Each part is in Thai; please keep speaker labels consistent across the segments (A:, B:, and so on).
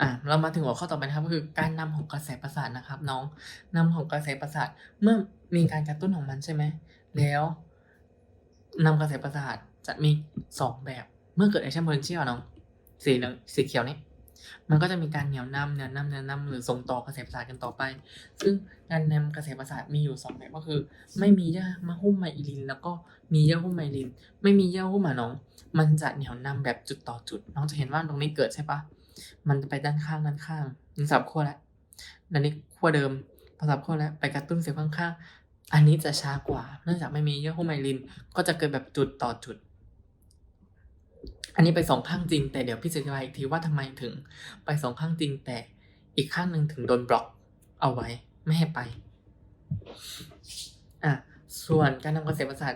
A: อะเรามาถึงหัวข้อต่อไปนะครับก็คือการนำของกระแสประสาทนะครับ น้องนำของกระแสประสาทเมื่อมีการกระตุ้นของมันใช่ไหมแล้วนำกระแสประสาทจะมีสองแบบเมื่อเกิด action potential น้องสีเหลืองสีเขียวนี่มันก็จะมีการเหนี่ยวนำเหนี่ยวนำเหนี่ยวนำหรือส่งต่อกระแสประสาทกันต่อไป ซึ่งการนำกระแสประสาทมีอยู่สองแบบก็คือ ไม่มีเยื่อมาหุ้มไมลิน แล้วก็มีเยื่อหุ้มไมลิน ไม่มีเยื่อหุ้มอะน้อง มันจะเหนี่ยวนำแบบจุดต่อจุด น้องจะเห็นว่าตรงนี้เกิดใช่ปะ มันจะไปด้านข้างด้านข้างนี่สับขั้วแล้วอันนี้ขั้วเดิมพอสับขั้วแล้วไปกระตุ้นเซลล์ข้างๆอันนี้จะช้ากว่า เนื่องจากไม่มีเยื่อหุ้มไมลิน ก็จะเกิดแบบจุดต่อจุด อันนี้ไปสองข้างจริง แต่เดี๋ยวพี่จะอธิบายอีกทีว่าทำไมถึง ไปสองข้างจริงแต่อีกข้างหนึ่งถึงโดนบล็อกเอาไว้ไม่ให้ไปอะส่วนการทำกระแสประสาท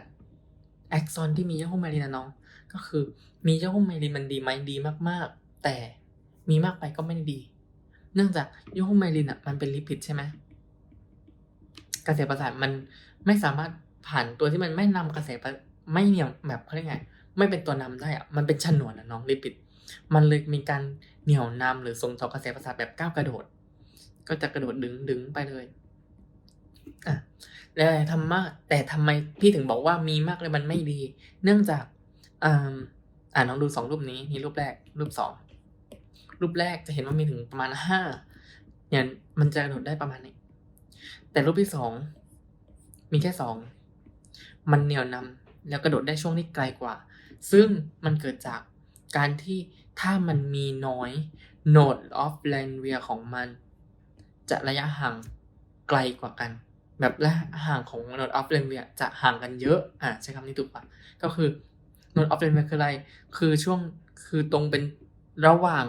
A: แอ็กซอนที่มีเยื่อหุ้มไมลินนะน้อง ก็คือมีเยื่อหุ้มไมลินมันดีไหมดีมาก ๆ แต่ มีมากไปก็ไม่ได้ดี เนื่องจากยื่อหุ้มไมลินอะมันเป็นลิปิดใช่ไหมกระแสประสาทมันไม่สามารถผ่านตัวที่มันไม่นำกระแสประไม่เหนี่ยวแบบเขาเรียกไง ไม่เป็นตัวนำได้อะมันเป็นฉนวนอะน้องลิปิด มันเลยมีการเหนี่ยวนำหรือส่งต่อกระแสประสาทแบบก้าวกระโดด ก็จะกระโดดดึงดึงไปเลยอะแล้วทำมาก แต่ทำไมพี่ถึงบอกว่ามีมากเลยมันไม่ดี เนื่องจากอ่าอ่าน้องดูสองรูปนี้นี่รูปแรกรูปสอง รูปแรกจะเห็นว่ามีถึงประมาณห้าเนี่ยมันจะกระโดดได้ประมาณนี้ แต่รูปที่สองมีแค่สองมันเหนี่ยวนำแล้วกระโดดได้ช่วงที่ไกลกว่า ซึ่งมันเกิดจากการที่ถ้ามันมีน้อย node of Landwehr ของมัน จะระยะห่างไกลกว่ากัน แบบระยะห่างของ node of Landwehr จะห่างกันเยอะ อะใช้คำนี้ถูกปะก็คือ node of Landwehr คืออะไร คือช่วงคือตรงเป็นระหว่าง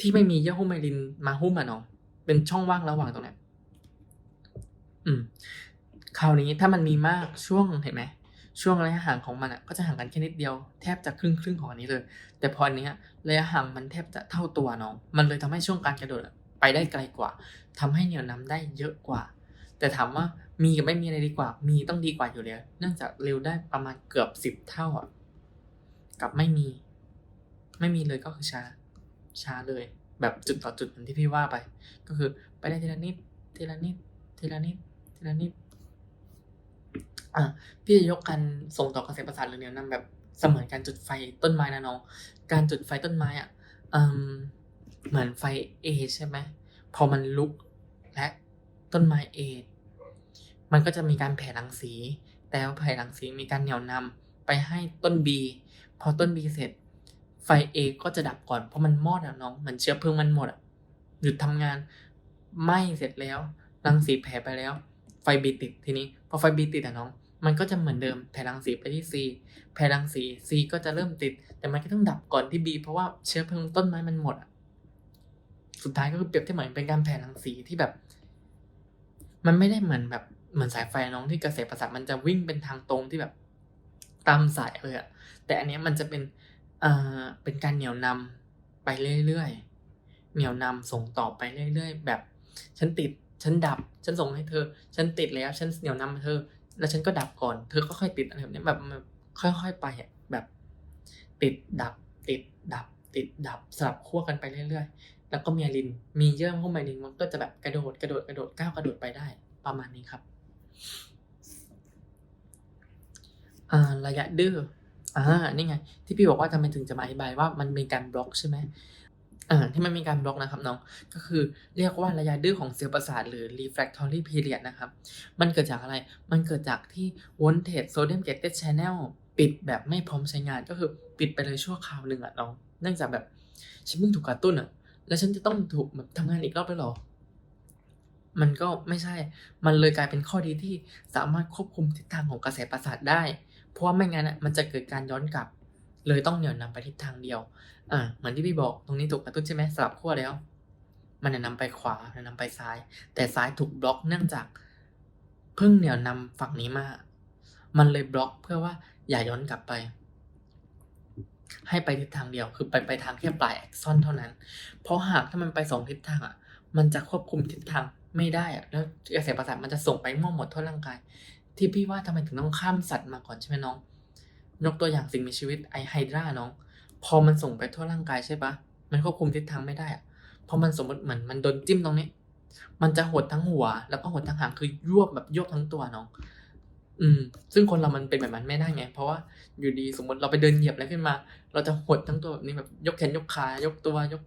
A: ที่ไม่มีเยื่อหุ้มไมลินมาหุ้มอะเนาะเป็นช่องว่างระหว่างตรงนี้ยอืม คราวนี้ถ้ามันมีมากช่วงเห็นไหมช่วงระยะห่างของมันอะก็จะห่างกันแค่นิดเดียวแทบจะครึ่งครึ่งของอันนี้เลย แต่พออันเนี้ยระยะห่างมันแทบจะเท่าตัวน้อง มันเลยทำให้ช่วงการกระโดดไปได้ไกลกว่าทำให้เหนี่ยวนำได้เยอะกว่า แต่ถามว่ามีกับไม่มีอะไรดีกว่า มีต้องดีกว่าอยู่แล้ว เนื่องจากเร็วได้ประมาณเกือบสิบเท่าอะกับไม่มี ไม่มีเลยก็คือช้า ช้าเลย แบบจุดต่อจุดเหมือนที่พี่ว่าไป ก็คือไปได้ทีละนิดทีละนิดทีละนิดทีละนิดอะพี่จะยกการส่งต่อกระแสประสาทหรือเหนี่ยวนำแบบเสมือนการจุดไฟต้นไม้นะน้อง การจุดไฟต้นไม้อะเหมือนไฟเอใช่ไหมพอมันลุกและต้นไม้เอมันก็จะมีการแผ่รังสี แต่ว่าแผ่รังสีมีการเหนี่ยวนำไปให้ต้น B พอต้น B เสร็จ ไฟ A ก็จะดับก่อนเพราะมันมอดอะน้องเหมือนเชื้อเพลิงมันหมดอะหยุดทำงานไหม้เสร็จแล้วรังสีแผ่ไปแล้ว ไฟ B ติดทีนี้พอไฟ B ติดอะน้อง มันก็จะเหมือนเดิมแผ่รังสีไปที่ C แผ่รังสี C ก็จะเริ่มติด แต่มันก็ต้องดับก่อนที่ B เพราะว่าเชื้อเพลิงต้นไม้มันหมดอะสุดท้ายก็คือเปรียบเทียบเหมือนเป็นการแผ่รังสีที่แบบ มันไม่ได้เหมือนแบบเหมือนสายไฟน้องที่กระแสประสาทมันจะวิ่งเป็นทางตรงที่แบบตามสายเลยอะแต่อันนี้มันจะเป็น เอ่อเป็นการเหนี่ยวนำไปเรื่อยๆ เหนี่ยวนำส่งต่อไปเรื่อยๆ แบบ ฉันติด ฉันดับ ฉันส่งให้เธอ ฉันติดแล้ว ฉันเหนี่ยวนำเธอ แล้วฉันก็ดับก่อน เธอก็ค่อยติดอะไรแบบนี้แบบค่อยๆไปอะแบบ ติดดับ ติดดับ ติดดับสลับขั้วกันไปเรื่อยๆ แล้วก็มีลิน มีเยื่อหุ้มไมลินมันก็จะแบบกระโดดกระโดดกระโดดก้าวกระโดดไปได้ ประมาณนี้ครับ อ่า ระยะดื้อ อ่านี่ไง ที่พี่บอกว่าทำไมถึงจะมาอธิบายว่ามันมีการบล็อกใช่ไหมอ่าที่มันมีการบล็อกนะครับน้อง ก็คือเรียกว่าระยะดื้อของเซลล์ประสาทหรือ refractory period นะครับ มันเกิดจากอะไร มันเกิดจากที่ voltage sodium gated channel ปิดแบบไม่พร้อมใช้งานก็คือปิดไปเลยชั่วคราวหนึ่งอะน้อง เนื่องจากแบบฉันเพิ่งถูกกระตุ้นอะแล้วฉันจะต้องถูกแบบทำงานอีกรอบด้วยหรอ มันก็ไม่ใช่ มันเลยกลายเป็นข้อดีที่สามารถควบคุมทิศทางของกระแสประสาทได้ เพราะว่าไม่งั้นอะมันจะเกิดการย้อนกลับ เลยต้องเหนี่ยวนำไปทิศทางเดียว อ่าเหมือนที่พี่บอกตรงนี้ถูกกระตุ้นใช่ไหมสลับขั้วแล้ว มันจะนำไปขวาจะนำไปซ้าย แต่ซ้ายถูกบล็อกเนื่องจากเพิ่งเหนี่ยวนำฝั่งนี้มา มันเลยบล็อกเพื่อว่าอย่าย้อนกลับไป ให้ไปทิศทางเดียว คือไปไปทางแค่ปลายแอ็กซอนเท่านั้น เพราะหากถ้ามันไปสองทิศทางอะ มันจะควบคุมทิศทางไม่ได้อะแล้วกระแสประสาทมันจะส่งไปมั่วหมดทั่วร่างกาย ที่พี่ว่าทำไมถึงต้องข้ามสัตว์มาก่อนใช่ไหมน้อง ยกตัวอย่างสิ่งมีชีวิตไอไฮดราน้อง พอมันส่งไปทั่วร่างกายใช่ปะมันควบคุมทิศทางไม่ได้อะพราะมันสมมติเหมือนมันโดนจิ้มตรงนี้ มันจะหดทั้งหัว แล้วก็หดทั้งหางคือยวบแบบยวบทั้งตัวน้อง อืม ซึ่งคนเรามันเป็นแบบนั้นไม่ได้ไง เพราะว่าอยู่ดีสมมติเราไปเดินเหยียบอะไรขึ้นมา เราจะหดทั้งตัวแบบนี้แบบยกแขนยกขายกตัวยก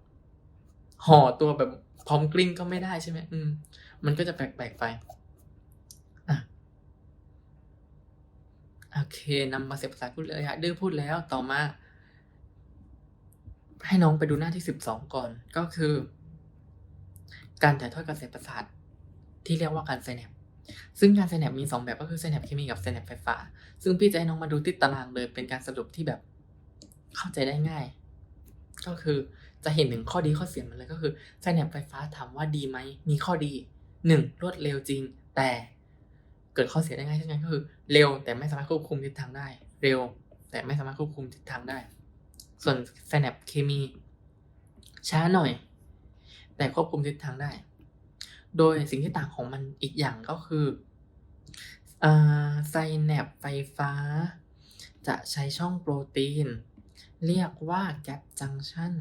A: ห่อตัวแบบพร้อมกลิ้งก็ไม่ได้ใช่ไหมอืม มันก็จะแปลกๆไป อะ โอเคนำมาเสียภาษาพูดเลยะดื้อพูดแล้วต่อมา ให้น้องไปดูหน้าที่สิบสองก่อนก็คือ การถ่ายทอดกระแสประสาทที่เรียกว่าการไซแนปซึ่งการไซแนปมีสองแบบก็คือไซแนปเคมีกับไซแนปไฟฟ้า ซึ่งพี่จะให้น้องมาดูที่ตารางเลย เป็นการสรุปที่แบบเข้าใจได้ง่าย ก็คือจะเห็นถึงข้อดีข้อเสียมันเลยก็คือไซแนปไฟฟ้าถามว่าดีไหมมีข้อดีหนึ่งรวดเร็วจริง แต่ เกิดข้อเสียได้ง่ายเช่นกันก็คือ เร็วแต่ไม่สามารถควบคุมทิศทางได้ เร็ว แต่ไม่สามารถควบคุมทิศทางได้ ส่วนไซแนปเคมี ช้าหน่อย แต่ควบคุมทิศทางได้ โดยสิ่งที่ต่างของมันอีกอย่างก็คือไซแนปไฟฟ้า จะใช้ช่องโปรตีน เรียกว่าแกปจังชัน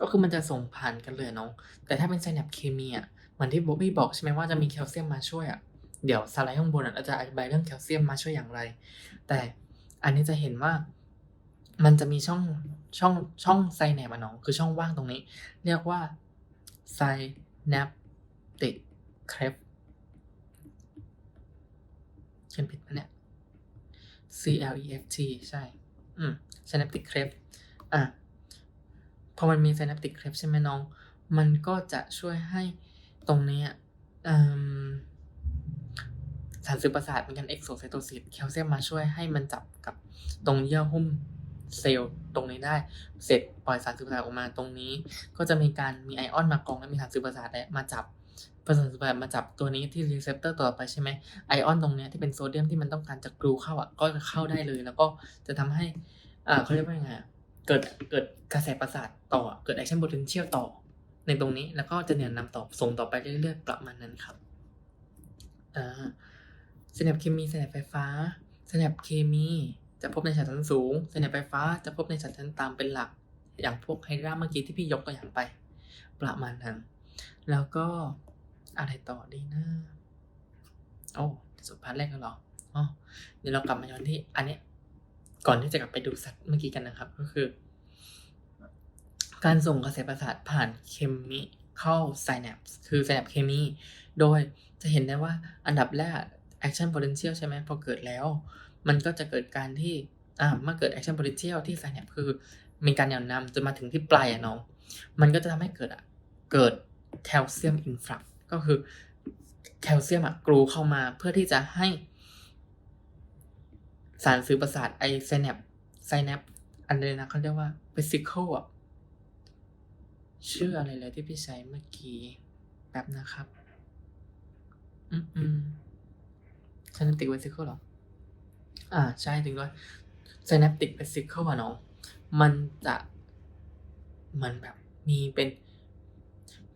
A: ก็คือมันจะส่งผ่านกันเลยเนาะแต่ถ้าเป็นไซแนปเคมีอะ มือนที่โบบี้บอกใช่ไหมว่าจะมีแคลเซียมมาช่วยอะเดี๋ยวสไลด์ข้างบนเราจะอธิบายเรื่องแคลเซียมมาช่วยอย่างไร แต่อันนี้จะเห็นว่ามันจะมีช่องช่องช่องไซแนปอะน้องคือช่องว่างตรงนี้ เรียกว่าไซแนปติกเครปเขียนผิดปะเนี่ย C L E F T ใช่ อืม synaptic cleft อะ พอมันมี synaptic cleft ใช่ไหมน้อง มันก็จะช่วยให้ ตรงนี้สารสื่อประสาทเป็นการเอ็กโซไซโตซิสแคลเซียมมาช่วยให้มันจับกับตรงเยื่อหุ้มเซลล์ตรงนี้ได้ เสร็จปล่อยสารสื่อประสาทออกมาตรงนี้ ก็จะมีการมีไอออนมากองและมีสารสื่อประสาทมาจับประสาทสื่อประสาทมาจับตัวนี้ที่รีเซพเตอร์ต่อไปใช่ไหมไอออนตรงเนี้ยที่เป็นโซเดียมที่มันต้องการจะกรูเข้าอะก็จะเข้าได้เลย แล้วก็จะทำให้อ่าเขาเรียกว่ายังไงเกิดเกิดกระแสประสาทต่อเกิดแอคชั่นโพเทนเชียลต่อ ในตรงนี้แล้วก็จะเนี่ยนำต่อส่งต่อไปเรื่อยๆ ประมาณนั้นครับอ่าสแนปเคมีสแนปไฟฟ้าสแนปเคมีจะพบในชั้นสูงสแนปไฟฟ้าจะพบในชั้นต่ำเป็นหลัก อย่างพวกไฮดราเมื่อกี้ที่พี่ยกตัวอย่างไป ประมาณนั้น แล้วก็อะไรต่อดีนะโอ้สุดพาร์ทแรกแล้วหรออ๋อเดี๋ยวเรากลับมาย้อนที่อันนี้ก่อนที่จะกลับไปดูสัตว์เมื่อกี้กันนะครับ ก็คือ การส่งกระแสประสาทผ่านเคมีเข้าไซแนปคือไซแนปเคมี โดยจะเห็นได้ว่าอันดับแรก action potential ใช่ไหมพอเกิดแล้ว มันก็จะเกิดการที่อ่าเมื่อเกิด action potential ที่ไซแนปคือ มีการเหนี่ยวนำจนมาถึงที่ปลายอะน้อง มันก็จะทำให้เกิดอะเกิดแคลเซียมอินฟลักก็คือแคลเซียมอะกรูเข้ามาเพื่อที่จะให้ สารสื่อประสาทไอไซแนปไซแนปอันเลยนะเขาเรียกว่า vesicle อะ ชื่ออะไรเลยที่พี่ใช้เมื่อกี้แป๊บนะครับ อืมอืม synaptic vesicle หรอ อ่า ใช่ถึงด้วย synaptic vesicle อะน้องมันจะเหมือนแบบมีเป็น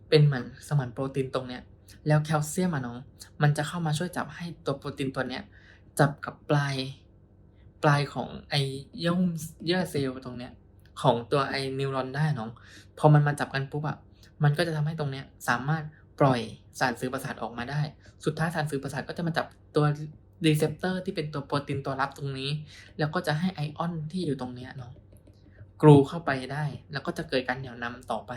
A: เป็นเหมือนสมานโปรตีนตรงเนี้ย แล้วแคลเซียมอะน้องมันจะเข้ามาช่วยจับให้ตัวโปรตีนตัวเนี้ย จับกับปลาย ปลายของไอเยื่อมเยื่อเซลล์ตรงเนี้ย ของตัวไอนิวรอนได้น้อง พอมันมาจับกันปุ๊บอะมันก็จะทำให้ตรงเนี้ยสามารถปล่อยสารสื่อประสาทออกมาได้ สุดท้ายสารสื่อประสาทก็จะมาจับตัวรีเซพเตอร์ที่เป็นตัวโปรตีนตัวรับตรงนี้ แล้วก็จะให้ไอออนที่อยู่ตรงเนี้ยเนาะกรูเข้าไปได้ แล้วก็จะเกิดการเหนี่ยวนำต่อไป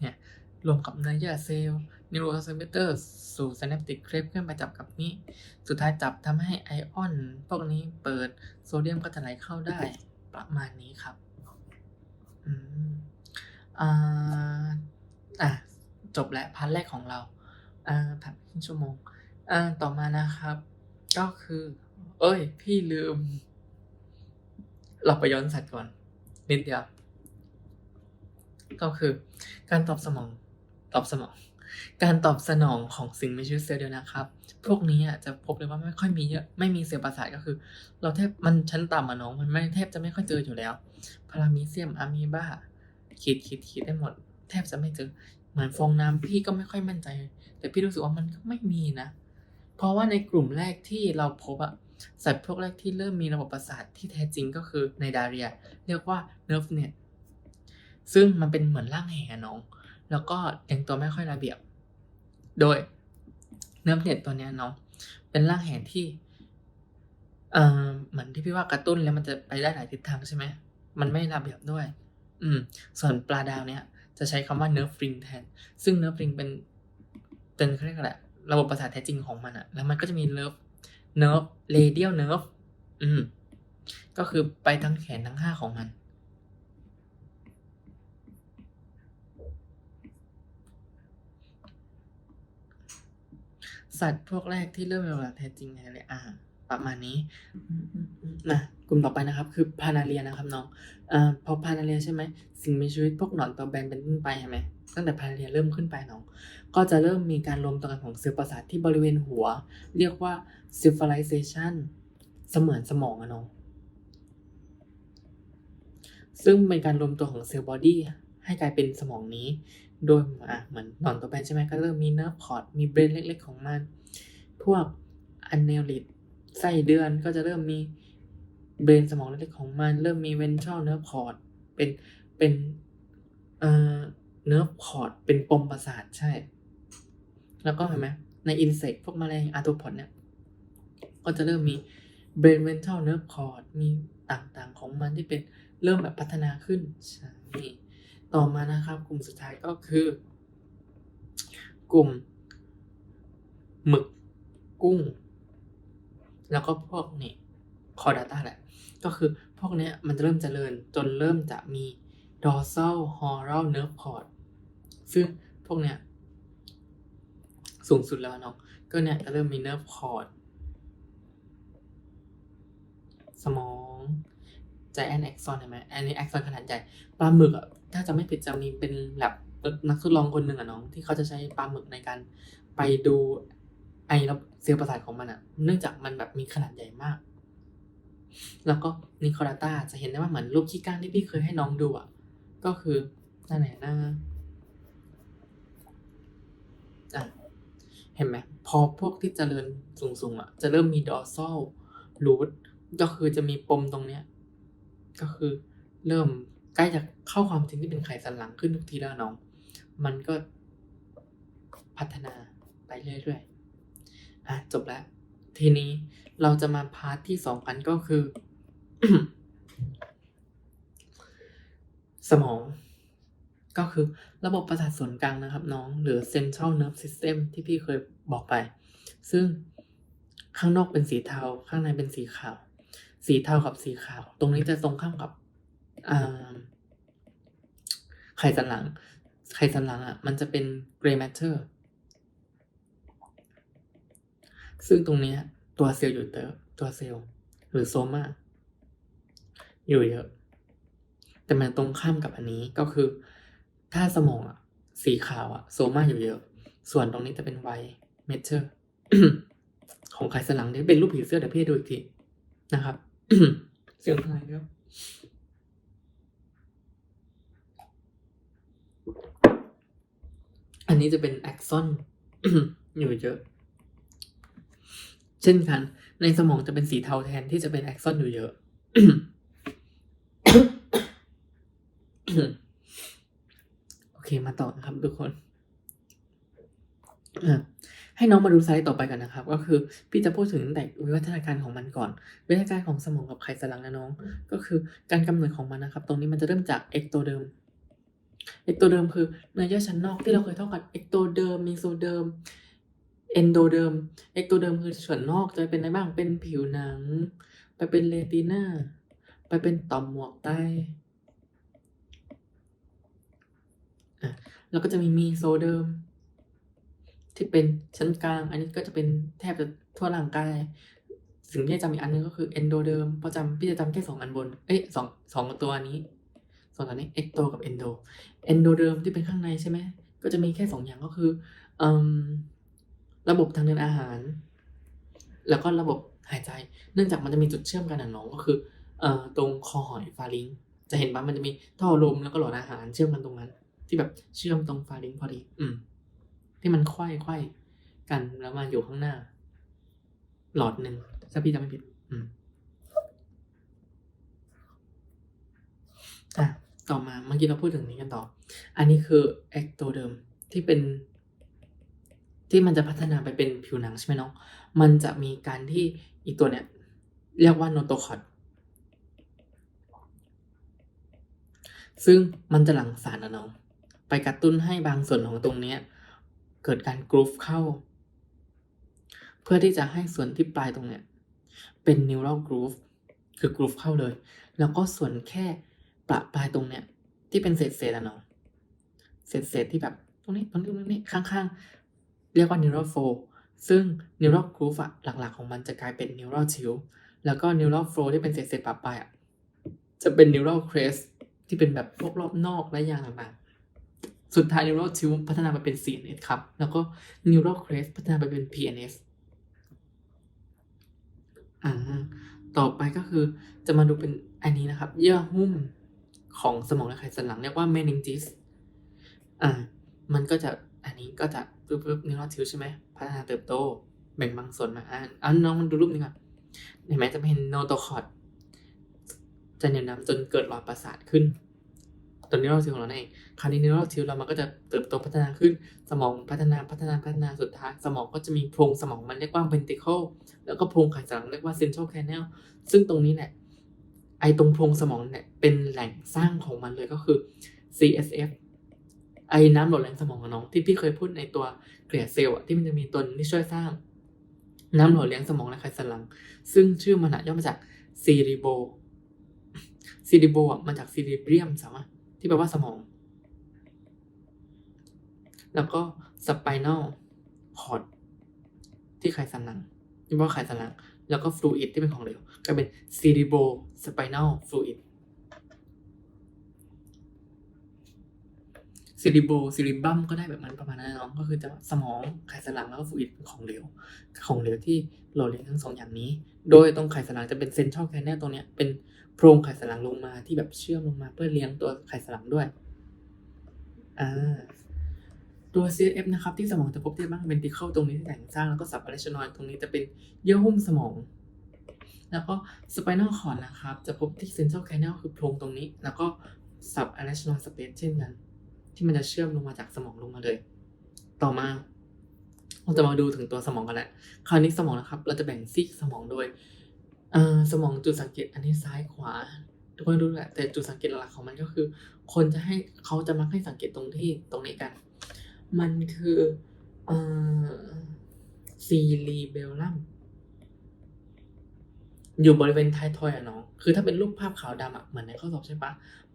A: เนี่ยรวมกับเนื้อเยื่อเซลล์ นิวโรทรานสมิเตอร์สู่ซินาปติกเครปขึ้นไปจับกับนี้ สุดท้ายจับทำให้ไอออน พวกนี้เปิดโซเดียมก็จะไหลเข้าได้ประมาณนี้ครับ อืมอ่าอะจบแล้วพาร์ทแรกของเราอ่าผ่านไปครึ่งชั่วโมงอ่าต่อมานะครับ ก็คือ เอ้ย พี่ลืม เราไปย้อนสัตว์ก่อน นิดเดียว ก็คือ การตอบสมอง ตอบสมอง การตอบสนองของสิ่งมีชีวิตเซลล์เดียวนะครับ พวกนี้อะจะพบเลยว่าไม่ค่อยมีเยอะไม่มีเซลล์ประสาทก็คือ เราแทบมันชั้นต่ำอะน้องมันไม่แทบจะไม่ค่อยเจออยู่แล้วพารามีเซียมอะมีบ้าขีดขีดขีดได้หมด แทบจะไม่เจอ เหมือนฟองน้ำพี่ก็ไม่ค่อยมั่นใจ แต่พี่รู้สึกว่ามันก็ไม่มีนะ เพราะว่าในกลุ่มแรกที่เราพบอะสัตว์พวกแรกที่เริ่มมีระบบประสาทที่แท้จริงก็คือในดาเรีย เรียกว่าเนิร์ฟเน็ตซึ่งมันเป็นเหมือนร่างแหน้อง แล้วก็เรียงตัวไม่ค่อยระเบียบ โดยเนิร์ฟเน็ตตัวเนี้ยน้องเป็นร่างแหที่เอ่อเหมือนที่พี่ว่ากระตุ้นแล้วมันจะไปได้หลายทิศทางใช่ไหมมันไม่ระเบียบด้วย อืม ส่วนปลาดาวเนี้ยจะใช้คำว่าเนิร์ฟริงแทน ซึ่งเนิร์ฟริงเป็นเป็นเรียกอะไรระบบประสาทแท้จริงของมันอะแล้วมันก็จะมีเนิร์ฟเนิร์ฟเรเดียลเนิร์ฟอืม ก็คือไปทั้งแขนทั้งห้าของมัน สัตว์พวกแรกที่เริ่มมีประสาทแท้จริงในเลยอ่าประมาณนี้นะกลุ่มต่อไปนะครับ คือพานาเรียนะครับน้องอ่าพอพานาเรียใช่ไหมสิ่งมีชีวิตพวกหนอนตัวแบนเป็นต้นไปใช่ไหมตั้งแต่พานาเรียเริ่มขึ้นไปน้อง ก็จะเริ่มมีการรวมตัวกันของเซลล์ประสาทที่บริเวณหัว เรียกว่า civilization เสมือนสมองอะน้องซึ่งเป็นการรวมตัวของเซลล์บอดี้ให้กลายเป็นสมองนี้ โดยอะเหมือนหนอนตัวแบนใช่ไหมก็เริ่มมีเนิร์ฟคอร์ดมีเบรนเล็ก ๆ ของมัน พวกอันเนลิดไส้เดือนก็จะเริ่มมีเบรนสมองเล็กๆของมัน เริ่มมีเวนทรัลเนิร์ฟคอร์ดเป็นเป็นเอ่อเนิร์ฟคอร์ดเป็นปมประสาทใช่ แล้วก็เห็นไหมในอินเสกพวกแมลงอาร์โทพอดเนี่ยก็จะเริ่มมีเบรนเวนทรัลเนิร์ฟคอร์ดมีต่างๆของมันที่เป็นเริ่มแบบพัฒนาขึ้นใช่ ต่อมานะครับกลุ่มสุดท้ายก็คือ กลุ่มหมึกกุ้ง แล้วก็พวกนี่คอร์ด t a แหละ ก็คือพวกเนี้ยมันจะเริ่มเจริญจนเริ่มจะมี dorsal horral nerve cord ซึ่งพวกเนี้ยสูงสุดแล้วเนาะก็เนี่ยจะเริ่มมี nerve cord สมอง giant axon เห็นไหมอันนี้ axon ขนาดใหญ่ ปลาหมึกอะ ถ้าจะไม่ผิดจะมีเป็นแบบนักทดลองคนหนึ่งอะน้อง ที่เขาจะใช้ปลาหมึกในการไปดูไอระเซลล์ประสาทของมันอะเนื่องจากมันแบบมีขนาดใหญ่มาก แล้วก็นิโคลาตาจะเห็นได้ว่าเหมือนรูปขี้ก้างที่พี่เคยให้น้องดูอะก็คือหน้าไหนหน้าอะเห็นไหมพอพวกที่เจริญสูงๆอะ จะเริ่มมีดอซ a l รูทก็คือจะมีปมตรงเนี้ย ก็คือเริ่ม ใกล้จะเข้าความจริงที่เป็นไขสันหลังขึ้นทุกทีแล้วน้อง มันก็พัฒนาไปเรื่อยๆ อะจบแล้ว ทีนี้เราจะมาพาร์ทที่สองกันก็คือ สมอง ก็คือระบบประสาทส่วนกลางนะครับ น้อง หรือ central nerve system ที่พี่เคยบอกไป ซึ่งข้างนอกเป็นสีเทา ข้างในเป็นสีขาว สีเทากับสีขาว ตรงนี้จะตรงข้ามกับ ไขสันหลัง ไขสันหลังอะ มันจะเป็น gray matter ซึ่งตรงนี้ตัวเซลล์อยู่เตอะตัวเซลล์หรือโซมาอยู่เยอะ แต่มันตรงข้ามกับอันนี้ก็คือ ถ้าสมองอะ สีขาวอะโซมาอยู่เยอะ ส่วนตรงนี้จะเป็นไวเมเทอร์ของไขสันหลังที่ยเป็นรูปผีเสื้อเดี๋ยวพี่ดูอีกทีนะครับ เสียงอะไรครับ อันนี้จะเป็นแอคซอนอยู่เยอะ เช่นกัน ในสมองจะเป็นสีเทาแทนที่จะเป็นแอคซอนอยู่เยอะ โอเคมาต่อนะครับทุกคนให้น้องมาดูไซต์ต่อไปกันนะครับ ก็คือพี่จะพูดถึงแต่วิวัฒนาการของมันก่อน วิวัฒนาการของสมองกับไขสันหลังนะน้อง ก็คือการกำเนิดของมันนะครับ ตรงนี้มันจะเริ่มจากเอกโตเดิม เอกโตเดิมคือเนื้อเยื่อชั้นนอกที่เราเคยท่ากันเอกโตเดิมมีโซเดิมเอนโดเดิมเอกโตเดิมคือส่วนนอกจะเป็นอะไรบ้างเป็นผิวหนัง ไปเป็นเรติน่าไปเป็นต่อมหมวกใต้อะแล้วก็จะมีมีโซเดิม ที่เป็นชั้นกลาง อันนี้ก็จะเป็นแทบจะทั่วร่างกาย สิ่งที่จำอีกอันนึงก็คือเอนโดเดิมเพราะจำพี่จะจำแค่สองอันบน เอ้ยสองสองตัวนี้ สองตัวนี้เอกโตกับเอนโดเอนโดเดิมที่เป็นข้างในใช่ไหมก็จะมีแค่สองอย่างก็คืออระบบทางเดินอาหาร แล้วก็ระบบหายใจ เนื่องจากมันจะมีจุดเชื่อมกันนะน้องก็คืออตรงคอหอยฟาริงจะเห็นปะมันจะมีท่อลมแล้วก็หลอดอาหารเชื่อมกันตรงนั้น ที่แบบเชื่อมตรงฟาริงพอดี อืม ที่มันไขว้ไขว้กันแล้วมาอยู่ข้างหน้า หลอดหนึ่งถ้าพี่จำไม่ผิด อืมอะ ต่อมาเมื่อกี้เราพูดถึงนี้กันต่อ อันนี้คือแอคตัวเดิมที่เป็น ที่มันจะพัฒนาไปเป็นผิวหนังใช่ไหมน้อง มันจะมีการที่อีกตัวเนี้ยเรียกว่าโนโตคอดซึ่งมันจะหลั่งสารอะน้อง ไปกระตุ้นให้บางส่วนของตรงเนี้ยเกิดการกรูฟเข้า เพื่อที่จะให้ส่วนที่ปลายตรงเนี้ยเป็น neural groove คือ groove เข้าเลย แล้วก็ส่วนแค่ ประปลายตรงเนี้ย ที่เป็นเศษเศษๆอะเนาะเศษเศษๆที่แบบตรงนี้ตรงนี้ตรงนี้ข้างๆ เรียกว่า neural flow ซึ่ง neural groove อะหลักๆ ของมันจะกลายเป็น neural tube แล้วก็ neural flow ที่เป็นเศษเศษๆปะปลายอะจะเป็น neural crest ที่เป็นแบบพวกรอบนอกและอย่างต่างๆ สุดท้าย neural tube พัฒนาไปเป็น CNS ครับ แล้วก็ neural crest พัฒนาไปเป็น PNS อ่าต่อไปก็คือจะมาดูเป็นอันนี้นะครับ เยื่อหุ้ม ของสมองและไขสันหลังเรียกว่า meninges อ่า มันก็จะอันนี้ก็จะปึ๊บปึ๊บนิวรอนทิวใช่ไหมพัฒนาเติบโต แบ่งบางส่วนมาอ่านเอาน้องมันดูรูปนี้ก่อนเห็นไหมจะเป็นโนโตคอร์ดจะเหนี่ยวนำจนเกิดหลอดประสาทขึ้นตัวนิวรอนทิวของเราเองคราวนี้นิวรอนทิวเรามันก็จะเติบโตพัฒนาขึ้น สมองพัฒนาพัฒนาพัฒนาสุดท้าย สมองก็จะมีโพรงสมองมันเรียกว่า ventricle แล้วก็โพรงไขสันหลังเรียกว่า central canal ซึ่งตรงนี้แหละ ไอ้ตรงโพรงสมองเนี่ยเป็นแหล่งสร้างของมันเลยก็คือ CSF ไอ้น้ำหล่อเลี้ยงสมองของน้องที่พี่เคยพูดในตัวเกลียเซลล์อะที่มันจะมีตัวนี่ช่วยสร้าง น้ำหล่อเลี้ยงสมองและไขสันหลัง ซึ่งชื่อมันอะย่อมาจาก cerebro cerebro อะมาจาก cerebrium สามารถที่แปลว่าสมอง แล้วก็ spinal cord ที่ไขสันหลังที่ว่าไขสันหลัง แล้วก็ fluid ที่เป็นของเหลวก็เป็น cerebro spinal fluid ซิลิโบซิลิบัมก็ได้แบบมันประมาณนั้นนะน้องก็คือจะสมองไขสันหลังแล้วก็ฟลูอิดเป็นของเหลวของเหลวที่หล่อเลี้ยงทั้งสองอย่างนี้ โดยตรงไขสันหลังจะเป็นเซนทรัลแคนเนลตรงเนี้ยเป็นโพรงไขสันหลังลงมาที่แบบเชื่อมลงมาเพื่อเลี้ยงตัวไขสันหลังด้วยอ่า ตัว CSF นะครับที่สมองจะพบที่บ้าง ventricle ตรงนี้ที่แต่งสร้างแล้วก็ subarachnoid ตรงนี้จะเป็นเยื่อหุ้มสมอง แล้วก็ spinal cord นะครับ จะพบที่ central canal คือโพรงตรงนี้ แล้วก็ subarachnoid space เช่นกัน ที่มันจะเชื่อมลงมาจากสมองลงมาเลย ต่อมาเราจะมาดูถึงตัวสมองกันแหละคราวนี้สมองนะครับ เราจะแบ่งซีกสมองโดยสมองจุดสังเกตอันนี้ซ้ายขวาทุกคนรู้แหละแต่จุดสังเกตหลักของมันก็คือ คนจะให้เขาจะมักให้สังเกตตรงที่ตรงนี้กัน มันคือเออซีรีเบลลัมอยู่บริเวณท้ายทอยอะน้อง คือถ้าเป็นรูปภาพขาวดำอะเหมือนในข้อสอบใช่ปะ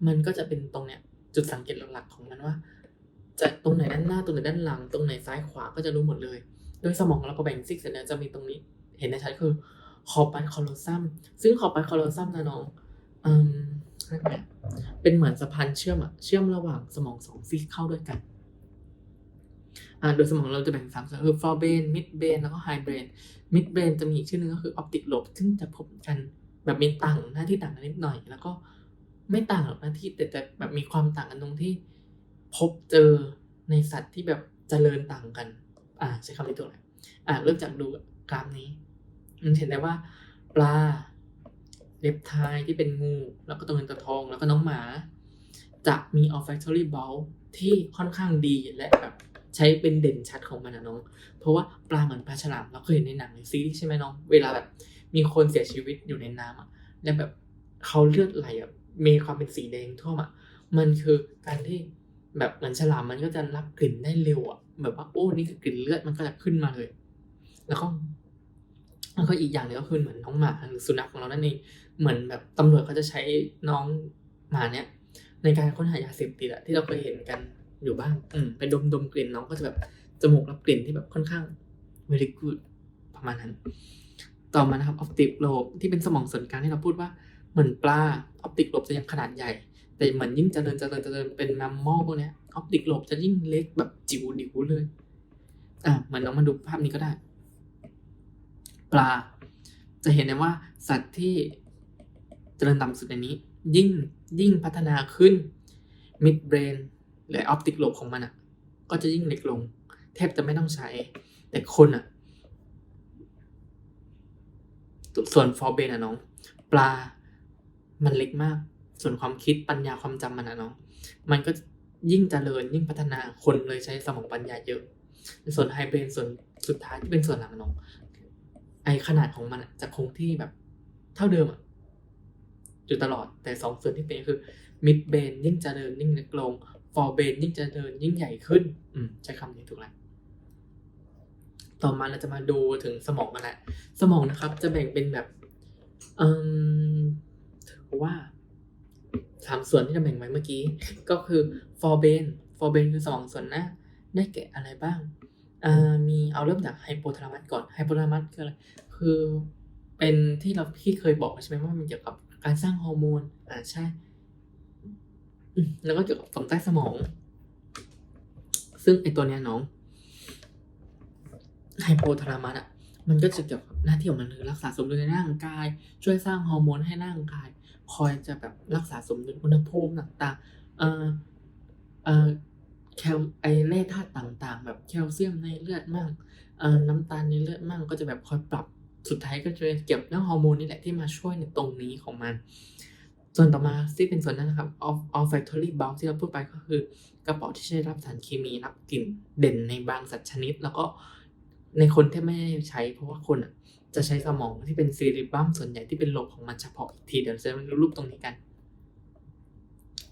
A: มันก็จะเป็นตรงเนี้ย จุดสังเกตหลักๆของมันว่า จะตรงไหนด้านหน้าตรงไหนด้านหลัง ตรงไหนซ้ายขวาก็จะรู้หมดเลย โดยสมองเราก็แบ่งซิกเสร็จแล้วจะมีตรงนี้ เห็นได้ชัดคือคอปัสคอโลซัม ซึ่งคอปัสคอโลซัมนะน้องอืมเรียกไงเป็นเหมือนสะพานเชื่อมอะเชื่อมระหว่างสมองสองซีกเข้าด้วยกัน โดยสมองเราจะแบ่งสามส่วนคือ forebrain midbrain แล้วก็ hindbrain midbrain จะมีอีกชื่อนึงก็คือ optic lobe ซึ่งจะพบกันแบบมีต่างหน้าที่ต่างกันนิดหน่อย แล้วก็ไม่ต่างหรอกหน้าที่แต่จะแบบมีความต่างกันตรงที่ พบเจอในสัตว์ที่แบบเจริญต่างกัน อ่าใช้คำนี้ตัวไหนอ่าเริ่มจากดูกราฟนี้มันเห็นได้ว่าปลาเล็บทายที่เป็นงู แล้วก็ตัวเงินตัวทอง แล้วก็น้องหมา จะมี olfactory bulb ที่ค่อนข้างดีและแบบ ใช้เป็นเด่นชัดของมันนะน้อง เพราะว่าปลาเหมือนปลาฉลามเราเคยเห็นในหนังในซีรีส์ใช่ไหมน้อง เวลาแบบมีคนเสียชีวิตอยู่ในน้ำอะแล้วแบบเขาเลือดไหลอะมีความเป็นสีแดงท่วมอะมันคือการที่แบบเหมือนฉลามมันก็จะรับกลิ่นได้เร็วอะแบบว่าโอ้นี่คือกลิ่นเลือดมันก็จะขึ้นมาเลย แล้วก็แล้วก็อีกอย่างหนึงก็คือเหมือนน้องหมาหรือสุนัขของเรานั่นเองเหมือนแบบตำรวจเขาจะใช้น้องหมาเนี้ยในการค้นหายาเสพติดอะที่เราเคยเห็นกัน อยู่บ้างอืมไปดมดมกลิ่นน้องก็จะแบบจมูกรับกลิ่นที่แบบค่อนข้าง very good ประมาณนั้น ต่อมานะครับ optic lobe ที่เป็นสมองส่วนกลางที่เราพูดว่าเหมือนปลา optic lobe จะยังขนาดใหญ่ แต่เหมือนยิ่งเจริญเจริญเจริญเป็นแมมมอลพวกเนี้ย optic lobe จะยิ่งเล็กแบบจิ๋วดิ๋วเลยอะเหมือนน้องมาดูภาพนี้ก็ได้ ปลา จะเห็นได้ว่าสัตว์ที่เจริญต่ำสุดในนี้ ยิ่งยิ่งพัฒนาขึ้น mid brain หรื อ optic lobe ของมันอะ ก็จะยิ่งเล็กลง แทบจะไม่ต้องใช้ แต่คนอะ ส่วนฟอร์เบนอะน้อง ปลามันเล็กมาก ส่วนความคิดปัญญาความจำมันอะน้อง มันก็ยิ่งเจริญยิ่งพัฒนาคนเลยใช้สมองปัญญาเยอะ ส่วนไฮเบรนส่วนสุดท้ายที่เป็นส่วนหลังน้อง ไอขนาดของมันจะคงที่แบบเท่าเดิมอะอยู่ตลอดแต่สองส่วนที่เป็นคือมิดเบนยิ่งเจริญยิ่งเล็กลง ฟอร์เบนยิ่งจะเจริญยิ่งใหญ่ขึ้น อืมใช้คำนี้ถูกแล้วต่อมาเราจะมาดูถึงสมองกันแหละ สมองนะครับจะแบ่งเป็นแบบเอ่มถือว่าสามส่วนที่เราแบ่งไว้เมื่อกี้ ก็คือ forebrain for brain คือสมองส่วนหน้าได้แก่อะไรบ้างอ่ามีเอาเริ่มจากไฮโปทาลามัสก่อนไฮโปทาลามัสคืออะไรคือเป็นที่เราพี่เคยบอกใช่ไหมว่ามันเกี่ยวกับการสร้างฮอร์โมนอ่าใช่ แล้วก็เกี่ยวกับต่อมใต้สมอง ซึ่งไอตัวเนี้ยน้องไฮโปทาลามัสอะมันก็จะเกี่ยวกับหน้าที่ของมันคือรักษาสมดุลในร่างกาย ช่วยสร้างฮอร์โมนให้ร่างกาย คอยจะแบบรักษาสมดุลอุณหภูมิต่างๆเอ่อเอ่อแคลไอแร่ธาตุต่างๆ แบบแคลเซียมในเลือดมั่งเอ่อน้ำตาลในเลือดมั่งก็จะแบบคอยปรับสุดท้ายก็จะเกี่ยวกับเรื่องฮอร์โมนนี่แหละที่มาช่วยในตรงนี้ของมัน ส่วนต่อมาที่เป็นส่วนนั้นนะครับ of- olfactory bulb ที่เราพูดไปก็คือ กระเป๋าที่ใช้รับสารเคมีรับกลิ่นเด่นในบางสัตว์ชนิด แล้วก็ในคนที่ไม่ใช้ เพราะว่าคนอะจะใช้สมองที่เป็นซีริบัมส่วนใหญ่ที่เป็นโลบของมันเฉพาะอีกที เดี๋ยวจะมาดูรูปตรงนี้กัน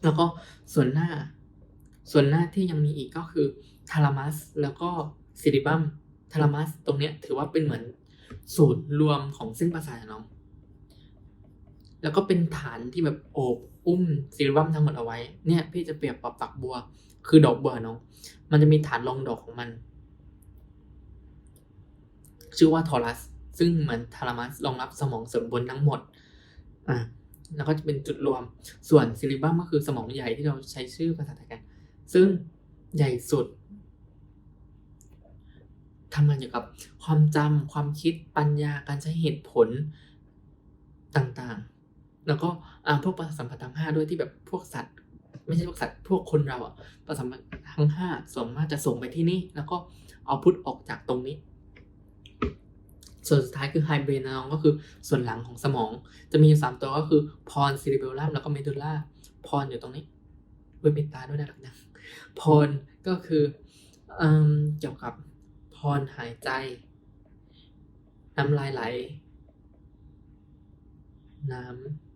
A: แล้วก็ส่วนหน้า ส่วนหน้าที่ยังมีอีกก็คือทาลามัสแล้วก็ซิริบัมทาลามัสตรงเนี้ยถือว่าเป็นเหมือนศูนย์รวมของเส้นประสาทเนาะ แล้วก็เป็นฐานที่แบบโอบอุ้มซิริบัมทั้งหมดเอาไว้ เนี่ยพี่จะเปรียบกับฝักบัว คือดอกบัวเนาะมันจะมีฐานรองดอกของมัน ชื่อว่าทอรัส ซึ่งเหมือนทาลามัสรองรับสมองส่วนบนทั้งหมด อะแล้วก็จะเป็นจุดรวม ส่วนซิลิบัมก็คือสมองใหญ่ที่เราใช้ชื่อภาษาไทยกัน ซึ่งใหญ่สุดทำงานเกี่ยวกับความจำความคิดปัญญาการใช้เหตุผลต่างๆ แล้วก็พวกประสาทสัมผัสทั้งห้าด้วยที่แบบพวกสัตว์ ไม่ใช่พวกสัตว์พวกคนเราอะประสาทสัมผัสทั้งห้าส่วนมากจะส่งไปที่นี่ แล้วก็เอาพุทออกจากตรงนี้ ส่วนสุดท้ายคือไฮเบรนนะน้องก็คือส่วนหลังของสมอง จะมีอยู่สามตัวก็คือพรซิริเบลลัมแล้วก็เมดูล่าพรอยู่ตรงนี้เว้ยปิดตาด้วยนะหลักนะพรก็คือเอ่มเกี่ยวกับพรหายใจน้ำลายไหล น้ำ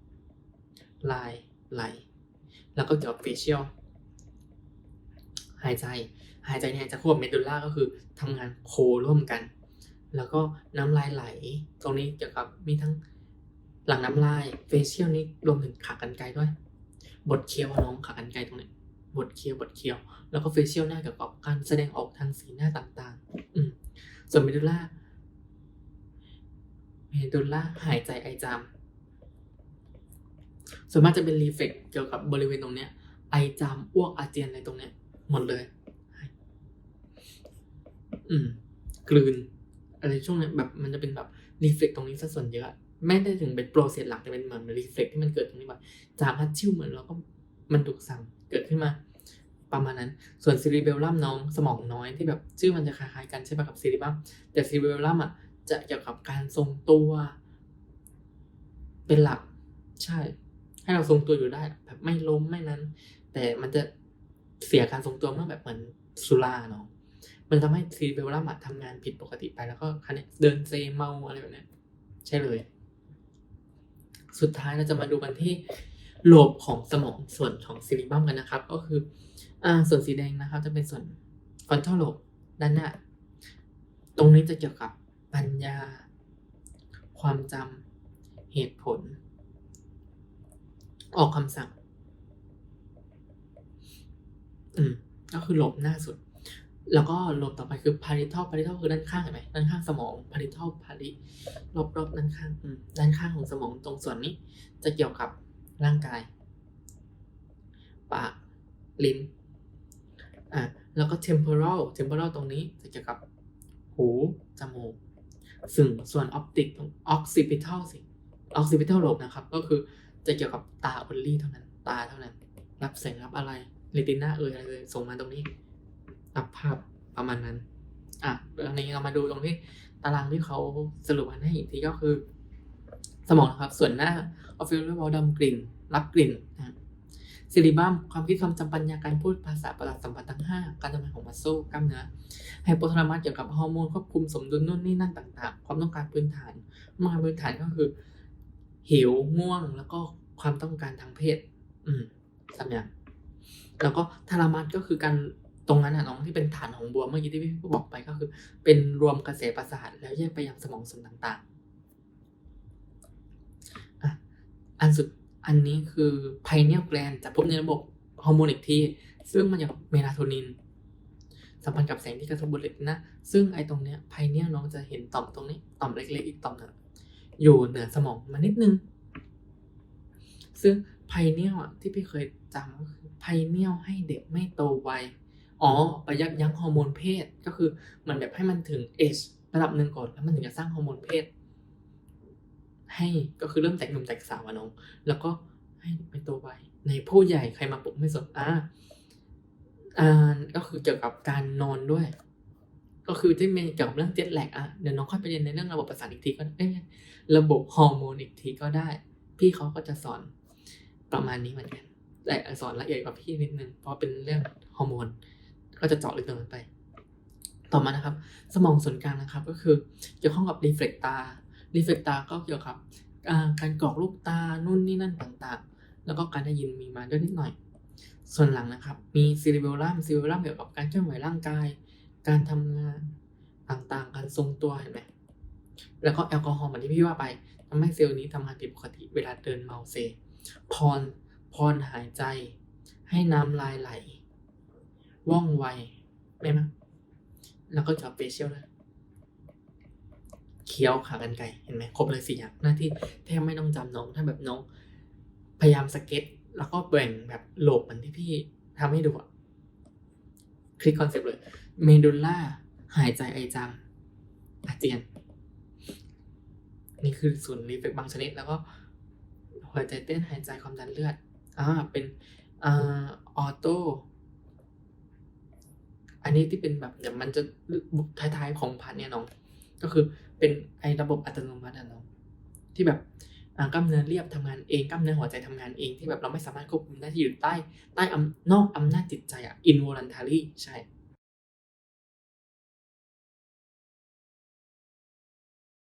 A: ลายไหล แล้วก็เกี่ยวกับเฟเชียลหายใจ หายใจเนี่ยจะควบเมดูล่าก็คือทำงานโคร่วมกัน แล้วก็น้ำลายไหล ตรงนี้เกี่ยวกับมีทั้งหลังน้ำลายเฟเชียลนี้รวมถึงขากรรไกรด้วย บทเคี้ยวน้องขากรรไกรตรงนี้บทเคี้ยวบทเคี้ยว แล้วก็เฟเชียลหน้าเกี่ยวกับการแสดงออกทางสีหน้าต่างๆ อืส่วนเมดูล่าเมดูล่าหายใจไอจาม ส่วนมากจะเป็นรีเฟกเกี่ยวกับบริเวณตรงเนี้ย ไอจามอ้วกอาเจียนอะไรตรงเนี้ย หมดเลย อืม กลืน อะไรช่วงนี้แบบมันจะเป็นแบบรีเฟกตรงนี้ซะส่วนเยอะไม่ได้ถึงเป็นโปรเซสหลักแต่เป็นเหมือนรีเฟกที่มันเกิดตรงนี้แบบจามฮัตชิวเหมือนแล้วก็มันถูกสั่งเกิดขึ้นมา ประมาณนั้น ส่วนซีรีเบลลัมน้องสมองน้อยที่แบบชื่อมันจะคล้ายๆกันใช่ปะกับซีรีบัมแต่ซีรีเบลลัมอะจะเกี่ยวกับการทรงตัว เป็นหลักใช่ ให้เราทรงตัวอยู่ได้ แบบไม่ล้มไม่นั้น แต่มันจะเสียการทรงตัวเมื่อแบบเหมือนสุราเนาะมันทำให้ซีเบลลัมทำงานผิดปกติไปแล้วก็คันเดินเซเมาอะไรแบบนี้ใช่เลย สุดท้ายเราจะมาดูกันที่โลบของสมองส่วนของซิลิบัมกันนะครับ ก็คืออ่าส่วนสีแดงนะครับ จะเป็นส่วนฟอนทัลโลบด้านหน้า ตรงนี้จะเกี่ยวกับปัญญา ความจำเหตุผล ออกคำสั่ง อืม ก็คือลบหน้าสุด แล้วก็ลบต่อไปคือ parietal parietal คือด้านข้างเห็นไหมด้านข้างสมอง parietal pari รอบรอบด้านข้างอืมด้านข้างของสมองตรงส่วนนี้ จะเกี่ยวกับร่างกาย ปาก ลิ้น อะ แล้วก็ temporal temporal ตรงนี้จะเกี่ยวกับหู จมูกซึ่งส่วน optic ตรง occipital สิ occipital lobe นะครับ ก็คือ จะเกี่ยวกับตา only เท่านั้น ตาเท่านั้น รับแสงรับอะไร retina เอ่ยอะไรเลยส่งมาตรงนี้รับภาพประมาณนั้น อะเรื่องนี้เรามาดูตรงที่ตารางที่เขาสรุปมาให้อีกทีก็คือ สมองนะครับ ส่วนหน้าออฟฟิลเลอร์ดำกลิ่น รับกลิ่นนะซิลิบัมความคิดความจำปัญญาการพูดภาษาประสาทสัมผัสทั้ง 5 การทำงานของมัสโซกล้ามเนื้อไฮโปทาลามัสเกี่ยวกับฮอร์โมนควบคุมสมดุลนู่นนี่นั่นต่าง ๆ ความต้องการพื้นฐานมาพื้นฐานก็คือ หิวง่วงแล้วก็ความต้องการทางเพศ อืมสามอย่างแล้วก็ทารามัสก็คือการตรงนั้นน่ะน้องที่เป็นฐานของบัวเมื่อกี้ที่พี่บอกไปก็คือ เป็นรวมกระแสประสาทแล้วแยกไปยังสมองส่วนต่างๆอะอันสุดอันนี้คือไพเนียลแกลนจะพบในระบบฮอร์โมนอีกที่ซึ่งมันจะเมลาโทนิน สัมพันธ์กับแสงที่กระทบบนเรตินะ ซึ่งไอ้ตรงเนี้ยไพเนียลน้องจะเห็นต่อมตรงนี้ ต่อมเล็กๆ อีกต่อมหนึ่ง อยู่เหนือสมองมานิดนึง ซึ่งไพเนียลอะที่พี่เคยจำก็คือไพเนียลให้เด็กไม่โตไวอ๋อไปยับยั้งฮอร์โมนเพศก็คือเหมันแบบให้มันถึงเอชระดับหนึ่งก่อนแล้วมันถึงจะสร้างฮอร์โมนเพศ ให้ก็คือเริ่มแตกหนุ่มแตกสาวน้อง แล้วก็ให้ไปโตไวในผู้ใหญ่ใครมาปลุกไม่สนอ่าอ่าก็คือเกี่ยวกับการนอนด้วย ก็คือที่มีเกี่ยวกับเรื่องเจ็ตแลกอะเดี๋ยวน้องค่อยไปเรียนในเรื่องระบบประสาทอีกทีก็ได้ระบบฮอร์โมนอีกทีก็ได้ พี่เขาก็จะสอนประมาณนี้เหมือนกันแต่สอนละเอียดกว่าพี่นิดนึงเพราะเป็นเรื่องฮอร์โมน ก็จะเจาะลึกตรงนั้นไป ต่อมานะครับ สมองส่วนกลางนะครับ ก็คือเกี่ยวข้องกับรีเฟล็กตารีเฟล็กตาก็เกี่ยวกับการกรอกลูกตานู่นนี่นั่นต่างๆ แล้วก็การได้ยินมีมาด้วยนิดหน่อย ส่วนหลังนะครับ มีซีริเบลลัมซีริเบลลัมเกี่ยวกับการเคลื่อนไหวร่างกาย การทำงานต่างๆ การทรงตัวเห็นไหมแล้วก็แอลกอฮอล์เหมือนที่พี่ว่าไปทำให้เซลล์นี้ทำงานผิดปกติเวลาเดินเมาเซพรพรหายใจ ให้น้ำลายไหล ว่องไวได้ไหมแล้วก็จับเฟเชียลด้วยเคี้ยวขากันไก่เห็นไหมครบเลยสี่อย่างหน้าที่แทบไม่ต้องจำน้องถ้าแบบน้อง พยายามสเก็ต แล้วก็แบ่งแบบโหลบเหมือนที่พี่ทำให้ดูอะคลิกคอนเซปต์เลย เมดูล่า หายใจไอจัง อาเจียน นี่คือส่วนรีเฟกบางชนิด แล้วก็หัวใจเต้นหายใจความดันเลือดอ่าเป็นอ่าออโต้อันนี้ที่เป็นแบบเดี๋ยวมันจะบุกท้ายๆของพันเนี่ยน้อง ก็คือเป็นไอระบบอัตโนมัติอะน้องที่แบบกล้ามเนื้อเรียบทำงานเองกล้ามเนื้อหัวใจทำงานเองที่แบบเราไม่สามารถควบคุมได้ที่อยู่ใต้ ใต้อำนอกอำนาจจิตใจอะ involuntary ใช่